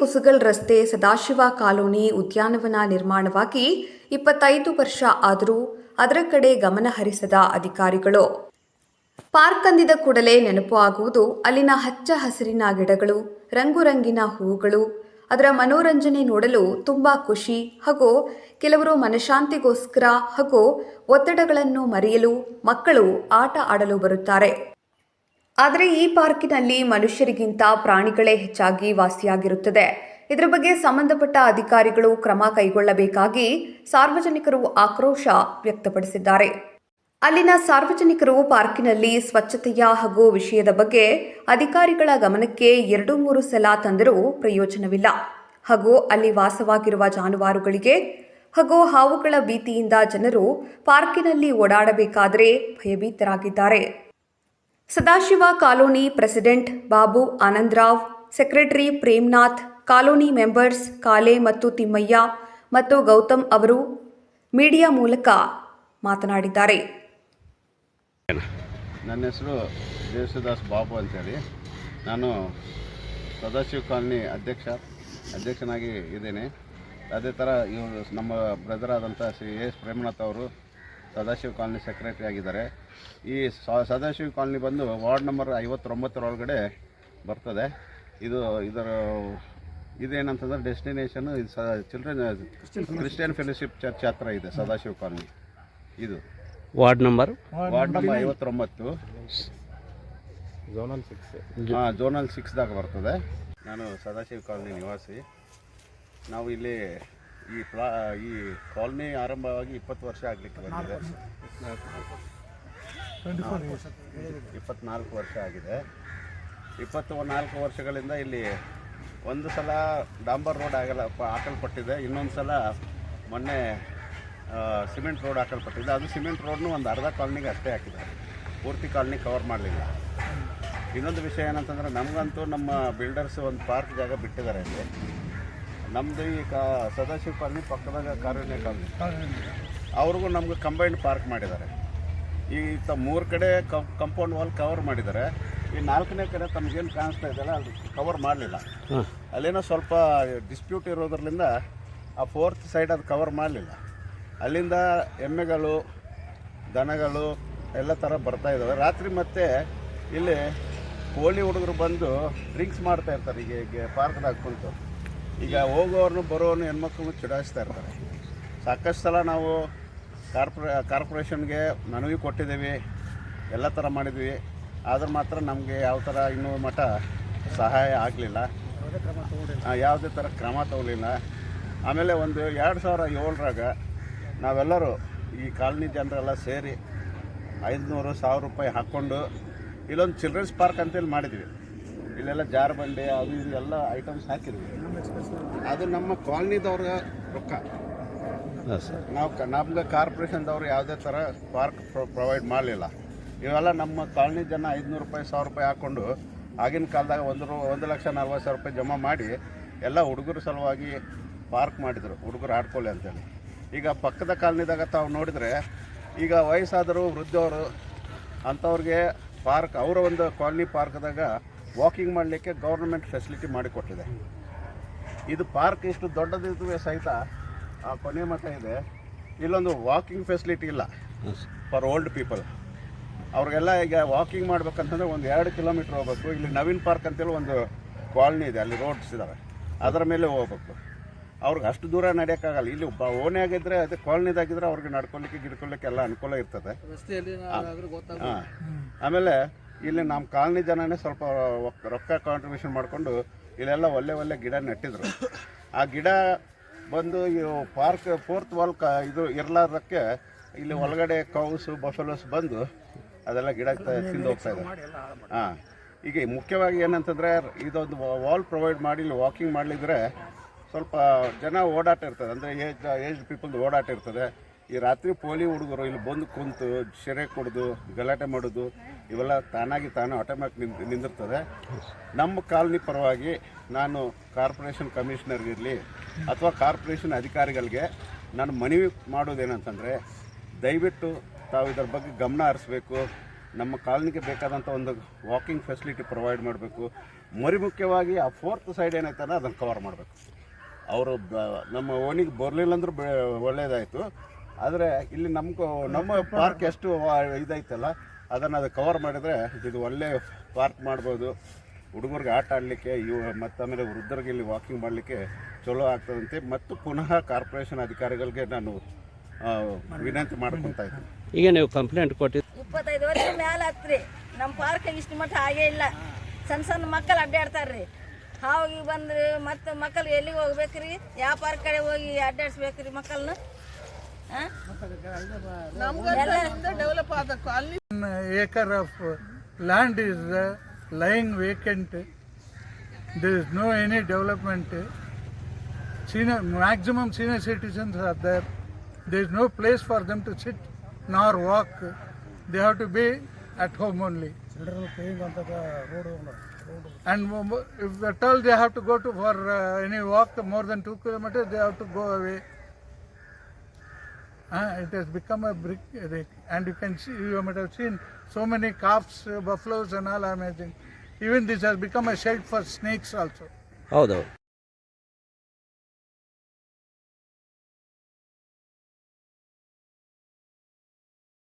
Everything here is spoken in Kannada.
ಕುಸುಗಲ್ ರಸ್ತೆ ಸದಾಶಿವ ಕಾಲೋನಿ ಉದ್ಯಾನವನ ನಿರ್ಮಾಣವಾಗಿ ಇಪ್ಪತ್ತೈದು ವರ್ಷ ಆದರೂ ಅದರ ಕಡೆ ಗಮನ ಹರಿಸದ ಅಧಿಕಾರಿಗಳು. ಪಾರ್ಕ್ ಅಂದಿದ ಕೂಡಲೇ ನೆನಪು ಆಗುವುದು ಅಲ್ಲಿನ ಹಚ್ಚ ಹಸಿರಿನ ಗಿಡಗಳು, ರಂಗುರಂಗಿನ ಹೂವುಗಳು ಅದರ ಮನೋರಂಜನೆ ನೋಡಲು ತುಂಬಾ ಖುಷಿ ಹಾಗೂ ಕೆಲವರು ಮನಶಾಂತಿಗೋಸ್ಕರ ಹಾಗೂ ಒತ್ತಡಗಳನ್ನು ಮರೆಯಲು ಮಕ್ಕಳು ಆಟ ಆಡಲು ಬರುತ್ತಾರೆ. ಆದರೆ ಈ ಪಾರ್ಕಿನಲ್ಲಿ ಮನುಷ್ಯರಿಗಿಂತ ಪ್ರಾಣಿಗಳೇ ಹೆಚ್ಚಾಗಿ ವಾಸಿಯಾಗಿರುತ್ತದೆ. ಇದರ ಬಗ್ಗೆ ಸಂಬಂಧಪಟ್ಟ ಅಧಿಕಾರಿಗಳು ಕ್ರಮ ಕೈಗೊಳ್ಳಬೇಕಾಗಿ ಸಾರ್ವಜನಿಕರು ಆಕ್ರೋಶ ವ್ಯಕ್ತಪಡಿಸಿದ್ದಾರೆ. ಅಲ್ಲಿನ ಸಾರ್ವಜನಿಕರು ಪಾರ್ಕಿನಲ್ಲಿ ಸ್ವಚ್ಛತೆಯ ಹಾಗೂ ವಿಷಯದ ಬಗ್ಗೆ ಅಧಿಕಾರಿಗಳ ಗಮನಕ್ಕೆ ಎರಡು ಮೂರು ಸಲ ತಂದರೂ ಪ್ರಯೋಜನವಿಲ್ಲ. ಹಾಗೂ ಅಲ್ಲಿ ವಾಸವಾಗಿರುವ ಜಾನುವಾರುಗಳಿಗೆ ಹಾಗೂ ಹಾವುಗಳ ಭೀತಿಯಿಂದ ಜನರು ಪಾರ್ಕಿನಲ್ಲಿ ಓಡಾಡಬೇಕಾದರೆ ಭಯಭೀತರಾಗಿದ್ದಾರೆ. Sadashiva colony president Babu Anandrao, secretary Premnath, colony members Kale ಮತ್ತು ತಿಮ್ಮಯ್ಯ ಮತ್ತು ಗೌತಮ್ ಅವರು ಮೀಡಿಯಾ ಮೂಲಕ ಮಾತನಾಡಿದ್ದಾರೆ. ನನ್ನ ಹೆಸರು ದೇವಸುದಾಸ್ ಬಾಬು ಅಂತೇಳಿ. ನಾನು ಸದಾಶಿವ ಕಾಲೋನಿ ಅಧ್ಯಕ್ಷ, ಅಧ್ಯಕ್ಷನಾಗಿ ಇದ್ದೇನೆ. ಅದೇ ಥರ ಇವರು ನಮ್ಮ ಬ್ರದರ್ ಆದಂಥ ಶ್ರೀ ಎಸ್ ಪ್ರೇಮನಾಥ್ ಅವರು ಸದಾಶಿವ ಕಾಲನಿ ಸೆಕ್ರೆಟರಿ ಆಗಿದ್ದಾರೆ. ಈ ಸ- ಸದಾಶಿವ ಕಾಲನಿ ಬಂದು ವಾರ್ಡ್ ನಂಬರ್ ಐವತ್ತೊಂಬತ್ತರೊಳಗಡೆ ಬರ್ತದೆ. ಇದು ಇದರ ಇದೇನಂತಂದ್ರೆ ಡೆಸ್ಟಿನೇಷನ್ ಇದು ಸ ಚಿಲ್ಡ್ರನ್ ಕ್ರಿಶ್ಚಿಯನ್ ಫೆಲೋಶಿಪ್ ಚರ್ಚ್ ಹತ್ರ ಇದೆ ಸದಾಶಿವ ಕಾಲನಿ. ಇದು. ವಾರ್ಡ್ ನಂಬರ್ ವಾರ್ಡ್ ನಂಬರ್ ಐವತ್ತೊಂಬತ್ತು. ಹಾಂ ಝೋನಲ್ ಸಿಕ್ಸ್ದಾಗ ಬರ್ತದೆ. ನಾನು ಸದಾಶಿವ ಕಾಲನಿ ನಿವಾಸಿ. ನಾವು ಇಲ್ಲಿ ಈ ಪ್ಲಾ, ಈ ಕಾಲನಿ ಆರಂಭವಾಗಿ ಇಪ್ಪತ್ತು ವರ್ಷ ಆಗಲಿಕ್ಕೆ ಬಂದಿದೆ. ಇಪ್ಪತ್ನಾಲ್ಕು ವರ್ಷ ಆಗಿದೆ. ಇಪ್ಪತ್ತು ನಾಲ್ಕು ವರ್ಷಗಳಿಂದ ಇಲ್ಲಿ ಒಂದು ಸಲ ಡಾಂಬರ್ ರೋಡ್ ಆಗಲ್ಲ ಹಾಕಲ್ಪಟ್ಟಿದೆ. ಇನ್ನೊಂದು ಸಲ ಮೊನ್ನೆ ಸಿಮೆಂಟ್ ರೋಡ್ ಹಾಕಲ್ಪಟ್ಟಿದೆ. ಅದು ಸಿಮೆಂಟ್ ರೋಡ್ನು ಒಂದು ಅರ್ಧ ಕಾಲನಿಗೆ ಅಷ್ಟೇ ಹಾಕಿದ್ದಾರೆ. ಪೂರ್ತಿ ಕಾಲನಿ ಕವರ್ ಮಾಡಲಿಲ್ಲ. ಇನ್ನೊಂದು ವಿಷಯ ಏನಂತಂದರೆ, ನಮಗಂತೂ ನಮ್ಮ ಬಿಲ್ಡರ್ಸ್ ಒಂದು ಪಾರ್ಕ್ ಜಾಗ ಬಿಟ್ಟಿದ್ದಾರೆ ಇಲ್ಲಿ ನಮ್ಮದು ಈ ಕಾ ಸದಾಶಿವ ಕಾಲನಿ ಪಕ್ಕದಾಗ ಕಾರುಣ್ಯ ಕಾಲನಿ ಅವ್ರಿಗೂ ನಮ್ಗೆ ಕಂಬೈನ್ಡ್ ಪಾರ್ಕ್ ಮಾಡಿದ್ದಾರೆ. ಈ ತ ಮೂರು ಕಡೆ ಕಂಪೌಂಡ್ ವಾಲ್ ಕವರ್ ಮಾಡಿದ್ದಾರೆ. ಈ ನಾಲ್ಕನೇ ಕಡೆ ತಮಗೇನು ಕಾಣಿಸ್ತಾ ಇದೆಯಲ್ಲ ಅಲ್ಲಿ ಕವರ್ ಮಾಡಲಿಲ್ಲ. ಅಲ್ಲೇನೋ ಸ್ವಲ್ಪ ಡಿಸ್ಪ್ಯೂಟ್ ಇರೋದ್ರಿಂದ ಆ ಫೋರ್ತ್ ಸೈಡ್ ಅದು ಕವರ್ ಮಾಡಲಿಲ್ಲ. ಅಲ್ಲಿಂದ ಎಮ್ಮೆಗಳು ದನಗಳು ಎಲ್ಲ ಥರ ಬರ್ತಾ ಇದ್ದಾವೆ ರಾತ್ರಿ ಮತ್ತೆ ಇಲ್ಲಿ ಕೋಳಿ ಹುಡುಗರು ಬಂದು ಡ್ರಿಂಕ್ಸ್ ಮಾಡ್ತಾ ಇರ್ತಾರೆ ಈಗ ಪಾರ್ಕ್ದಾಗ ಕುಂತು ಈಗ ಹೋಗೋರ್ನು ಬರೋನು ಹೆಣ್ಮಕ್ಳನ್ನು ಚುಡಾಯಿಸ್ತಾ ಇರ್ತಾರೆ. ಸಾಕಷ್ಟು ಸಲ ನಾವು ಕಾರ್ಪೊರೇ, ಕಾರ್ಪೊರೇಷನ್ಗೆ ಮನವಿ ಕೊಟ್ಟಿದ್ದೀವಿ, ಎಲ್ಲ ಥರ ಮಾಡಿದ್ವಿ ಆದ್ರೆ ಮಾತ್ರ ನಮಗೆ ಯಾವ ಥರ ಇನ್ನೂ ಮಠ ಸಹಾಯ ಆಗಲಿಲ್ಲ. ಯಾವುದೇ ಥರ ಕ್ರಮ ತಗೊಳ್ಳಿಲ್ಲ ಆಮೇಲೆ ಒಂದು ಎರಡು ಸಾವಿರ ಏಳರಾಗ ನಾವೆಲ್ಲರೂ ಈ ಕಾಲನಿ ಜನರೆಲ್ಲ ಸೇರಿ ಐದುನೂರು ಸಾವಿರ ರೂಪಾಯಿ ಹಾಕ್ಕೊಂಡು ಇಲ್ಲೊಂದು ಚಿಲ್ಡ್ರನ್ಸ್ ಪಾರ್ಕ್ ಅಂತೇಳಿ ಮಾಡಿದ್ವಿ. ಇಲ್ಲೆಲ್ಲ ಜಾರ್ ಬಂಡೆ ಅದು ಇದು ಎಲ್ಲ ಐಟಮ್ಸ್ ಹಾಕಿದ್ವಿ ಅದು ನಮ್ಮ ಕಾಲನಿದವ್ರ ರೊಕ್ಕ. ನಾವು ನಮ್ಗೆ ಕಾರ್ಪೊರೇಷನ್ದವ್ರು ಯಾವುದೇ ಥರ ಪಾರ್ಕ್ ಪ್ರೊವೈಡ್ ಮಾಡಲಿಲ್ಲ. ಇವೆಲ್ಲ ನಮ್ಮ ಕಾಲನಿ ಜನ ಐದುನೂರು ರೂಪಾಯಿ ಸಾವಿರ ರೂಪಾಯಿ ಹಾಕ್ಕೊಂಡು ಆಗಿನ ಕಾಲದಾಗ ಒಂದು ರೂ ಒಂದು ಲಕ್ಷ ನಲ್ವತ್ತು ಸಾವಿರ ರೂಪಾಯಿ ಜಮಾ ಮಾಡಿ ಎಲ್ಲ ಹುಡುಗರ ಸಲುವಾಗಿ ಪಾರ್ಕ್ ಮಾಡಿದರು. ಹುಡುಗರು ಆಡ್ಕೊಳ್ಳಿ ಅಂತೇಳಿ. ಈಗ ಪಕ್ಕದ ಕಾಲನಿದಾಗ ತಾವು ನೋಡಿದರೆ ಈಗ ವಯಸ್ಸಾದರು ವೃದ್ಧವರು ಅಂಥವ್ರಿಗೆ ಪಾರ್ಕ್ ಅವರ ಒಂದು ಕಾಲನಿ ಪಾರ್ಕ್ದಾಗ ವಾಕಿಂಗ್ ಮಾಡಲಿಕ್ಕೆ ಗೌರ್ಮೆಂಟ್ ಫೆಸಿಲಿಟಿ ಮಾಡಿಕೊಟ್ಟಿದೆ ಇದು ಪಾರ್ಕ್ ಇಷ್ಟು ದೊಡ್ಡದಿದ್ರೂ ಸಹಿತ ಆ ಕೊನೆ ಮಠ ಇದೆ. ಇಲ್ಲೊಂದು ವಾಕಿಂಗ್ ಫೆಸಿಲಿಟಿ ಇಲ್ಲ ಫಾರ್ ಓಲ್ಡ್ ಪೀಪಲ್ ಅವ್ರಿಗೆಲ್ಲ ಈಗ ವಾಕಿಂಗ್ ಮಾಡ್ಬೇಕಂತಂದ್ರೆ ಒಂದು ಎರಡು ಕಿಲೋಮೀಟ್ರ್ ಹೋಗ್ಬೇಕು. ಇಲ್ಲಿ ನವೀನ್ ಪಾರ್ಕ್ ಅಂತೇಳಿ ಒಂದು ಕಾಲನಿ ಇದೆ ಅಲ್ಲಿ ರೋಡ್ಸ್ ಇದ್ದಾವೆ ಅದರ ಮೇಲೆ ಹೋಗ್ಬೇಕು. ಅವ್ರಿಗೆ ಅಷ್ಟು ದೂರ ನಡೆಯೋಕ್ಕಾಗಲ್ಲ. ಇಲ್ಲಿ ಒಬ್ಬ ಓಣೆ ಆಗಿದ್ರೆ ಅದೇ ಕಾಲನಿದಾಗಿದ್ದರೆ ಅವ್ರಿಗೆ ನಡ್ಕೊಳ್ಳಿಕ್ಕೆ ಗಿಡ್ಕೊಲಿಕ್ಕೆ ಎಲ್ಲ ಅನುಕೂಲ ಇರ್ತದೆ. ಹಾಂ ಆಮೇಲೆ ಇಲ್ಲಿ ನಮ್ಮ ಕಾಲನಿ ಜನನೇ ಸ್ವಲ್ಪ ರೊಕ್ಕ ಕಾಂಟ್ರಿಬ್ಯೂಷನ್ ಮಾಡಿಕೊಂಡು ಇಲ್ಲೆಲ್ಲ ಒಳ್ಳೆ ಒಳ್ಳೆ ಗಿಡ ನೆಟ್ಟಿದ್ರು. ಆ ಗಿಡ ಬಂದು ಇವು ಪಾರ್ಕ್ ಫೋರ್ತ್ ವಾಲ್ ಇದು ಇರಲಾರ್ದಕ್ಕೆ ಇಲ್ಲಿ ಒಳಗಡೆ ಕೌಸು ಬಫಲೋಸ್ ಬಂದು ಅದೆಲ್ಲ ಗಿಡ ತಿಂದು ಹೋಗ್ತಾ ಇದೆ ಹಾಂ. ಈಗ ಮುಖ್ಯವಾಗಿ ಏನಂತಂದರೆ ಇದೊಂದು ವಾಲ್ ಪ್ರೊವೈಡ್ ಮಾಡಿ, ಇಲ್ಲಿ ವಾಕಿಂಗ್ ಮಾಡಲಿದ್ರೆ ಸ್ವಲ್ಪ ಜನ ಓಡಾಟ ಇರ್ತದೆ. ಅಂದರೆ ಏಜ್ ಏಜ್ ಪೀಪಲ್ದು ಓಡಾಟ ಇರ್ತದೆ. ಈ ರಾತ್ರಿ ಪೋಲಿ ಹುಡುಗರು ಇಲ್ಲಿ ಬಂದು ಕುಂತು ಶೆರೆ ಕುಡಿದು, ಗಲಾಟೆ ಮಾಡೋದು, ಇವೆಲ್ಲ ತಾನಾಗಿ ತಾನು ಆಟೋಮ್ಯಾಟಿಕ್ ನಿಂತ್ ನಿಂದಿರ್ತದೆ. ನಮ್ಮ ಕಾಲನಿ ಪರವಾಗಿ ನಾನು ಕಾರ್ಪೊರೇಷನ್ ಕಮಿಷನರ್ಗಿರಲಿ ಅಥವಾ ಕಾರ್ಪೊರೇಷನ್ ಅಧಿಕಾರಿಗಳಿಗೆ ನಾನು ಮನವಿ ಮಾಡೋದೇನಂತಂದರೆ, ದಯವಿಟ್ಟು ತಾವು ಇದರ ಬಗ್ಗೆ ಗಮನ ಹರಿಸ್ಬೇಕು. ನಮ್ಮ ಕಾಲನಿಗೆ ಬೇಕಾದಂಥ ಒಂದು ವಾಕಿಂಗ್ ಫೆಸಿಲಿಟಿ ಪ್ರೊವೈಡ್ ಮಾಡಬೇಕು. ಮರಿ ಮುಖ್ಯವಾಗಿ ಆ ಫೋರ್ತ್ ಸೈಡ್ ಏನೈತಲ್ಲ ಅದನ್ನು ಕವರ್ ಮಾಡಬೇಕು. ಅವರು ನಮ್ಮ ಓಣಿಗೆ ಬರಲಿಲ್ಲ ಅಂದ್ರೆ ಒಳ್ಳೆಯದಾಯಿತು ಆದರೆ ಇಲ್ಲಿ ನಮ್ಗೆ ನಮ್ಮ ಪಾರ್ಕ್ ಎಷ್ಟು ವಾ- ಇದೈತಲ್ಲ ಅದನ್ನು ಅದು ಕವರ್ ಮಾಡಿದರೆ ಇದು ಒಳ್ಳೆ ಪಾರ್ಕ್ ಮಾಡ್ಬೋದು. ಹುಡುಗರಿಗೆ ಆಟ ಆಡಲಿಕ್ಕೆ ಇವು ಮತ್ತು ಆಮೇಲೆ ವೃದ್ಧರಿಗೆ ಇಲ್ಲಿ ವಾಕಿಂಗ್ ಮಾಡಲಿಕ್ಕೆ ಚಲೋ ಆಗ್ತದಂತೆ. ಮತ್ತು ಪುನಃ ಕಾರ್ಪೊರೇಷನ್ ಅಧಿಕಾರಿಗಳಿಗೆ ನಾನು ವಿನಂತಿ ಮಾಡ್ಕೊತಾ ಇದ್ದೀನಿ ಈಗ ನೀವು ಕಂಪ್ಲೇಂಟ್ ಕೊಟ್ಟಿದ್ದು ಇಪ್ಪತ್ತೈದು ವರ್ಷ ಮ್ಯಾಲ ಹತ್ರಿ ನಮ್ಮ ಪಾರ್ಕ್ ಇಷ್ಟು ಮಟ್ಟ ಹಾಗೇ ಇಲ್ಲ. ಸಣ್ಣ ಸಣ್ಣ ಮಕ್ಕಳು ಅಡ್ಡಾಡ್ತಾರ್ರಿ. ಹಾವಿಗೆ ಬಂದ್ರೆ ಮತ್ತೆ ಮಕ್ಕಳು ಎಲ್ಲಿಗೆ ಹೋಗ್ಬೇಕ್ರಿ? ಯಾವ ಪಾರ್ಕ್ ಕಡೆ ಹೋಗಿ ಅಡ್ಡಾಡ್ಸ್ಬೇಕ್ರಿ ಮಕ್ಕಳನ್ನ acre of uh, land is uh, lying vacant. There is no any development. Senior, maximum senior citizens are there. There is no place for them to sit nor walk. They have to be at home only. And if at all they have to go to for uh, any walk more than two kilometers, they have to go away. Uh, it has become a brick, and you can see, you might have seen so many calves, uh, buffaloes, and all. I imagine even this has become a shed for snakes also. ಹೌದು